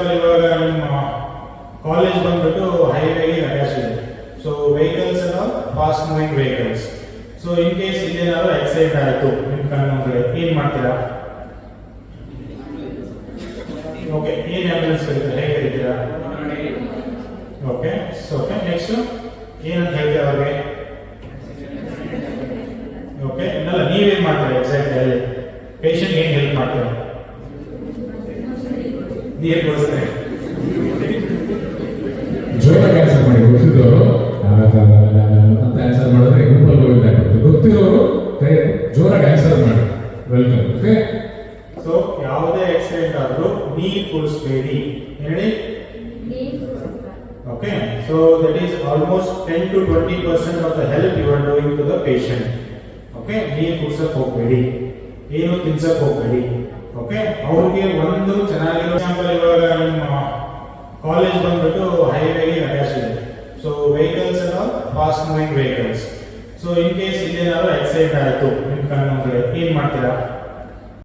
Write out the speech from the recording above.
Example ಇವಾಗ ನಿಮ್ಮ college ಬಂದ್ಬಿಟ್ಟು ಹೈವೇಗೆ ಅಟ್ಯಾಚ್ ಇದೆ. ಸೊ ವೆಹಿಕಲ್ಸ್ ಎಲ್ಲ fast moving vehicles so in case ಇಲ್ಲೇನಾದ್ರು excite ಆಯಿತು ನಿಮ್ಮ ಕಣ್ಣು ಏನ್ ಮಾಡ್ತೀರಾ? ಓಕೆ ಏನು ಆಂಬುಲೆನ್ಸ್ ಕರೀತೀರಾ ಹೇಗೆ ಕರೀತೀರಾ ಓಕೆ ಸೊ ಓಕೆ ನೆಕ್ಸ್ಟ್ ಏನಂತ ಹೇಳ್ತೀರಾ ಅವ್ರಿಗೆ? ಓಕೆ ಇನ್ನಲ್ಲ ನೀವೇನ್ ಮಾಡ್ತೀರಾ ಎಕ್ಸಾಕ್ಟ್ ಅಲ್ಲಿ? ಪೇಷಂಟ್ ಏನು ಹೆಲ್ಪ್ ಮಾಡ್ತೀರಾ? ನೀರು ಕೊಡಿಸ್ತಾರೆ ಜೋರಾಗಿ ಆನ್ಸರ್ ಮಾಡಿ ಗೊತ್ತಿದ್ದವರು ಅಂತ ಆನ್ಸರ್ ಮಾಡಿದ್ರೆ ಗ್ರೂಪಲ್ಲಿ ಹೋಗಿದ್ದಾಗುತ್ತೆ ಗೊತ್ತಿರೋರು ಕೈ ಜೋರ ಕ್ಯಾನ್ಸಲ್ ಮಾಡಿ ವೆಲ್ಕಮ್ ಓಕೆ ಸೊ ಯಾವುದೇ ಆಕ್ಸಿಡೆಂಟ್ ಆದರೂ ನೀರು ಕುಡಿಸ್ಬೇಡಿ ಹೇಳಿ okay so that is almost ten to twenty percent of the help you are doing to the patient okay ನೀರು ಕುಡ್ಸಕ್ ಹೋಗ್ಬೇಡಿ ಏನು ತಿನ್ಸಕ್ ಹೋಗ್ಬೇಡಿ ಓಕೆ? ಅವ್ರಿಗೆ ಒಂದು ಚೆನ್ನಾಗಿರೋ ಎಕ್ಸಾಂಪಲ್ ಇವಾಗ ನಿಮ್ಮ ಕಾಲೇಜ್ ಬಂದ್ಬಿಟ್ಟು ಹೈವೇಗೆ ಅಟ್ಯಾಚ್ ಇದೆ. ಸೊ ವೆಹಿಕಲ್ಸ್ ಎಲ್ಲ fast moving vehicles so in case ಇಲ್ಲೇನಾದ್ರು accident ಆಯಿತು ನಿಮ್ಮ ಕಣ್ಣು ಏನ್ ಮಾಡ್ತೀರಾ?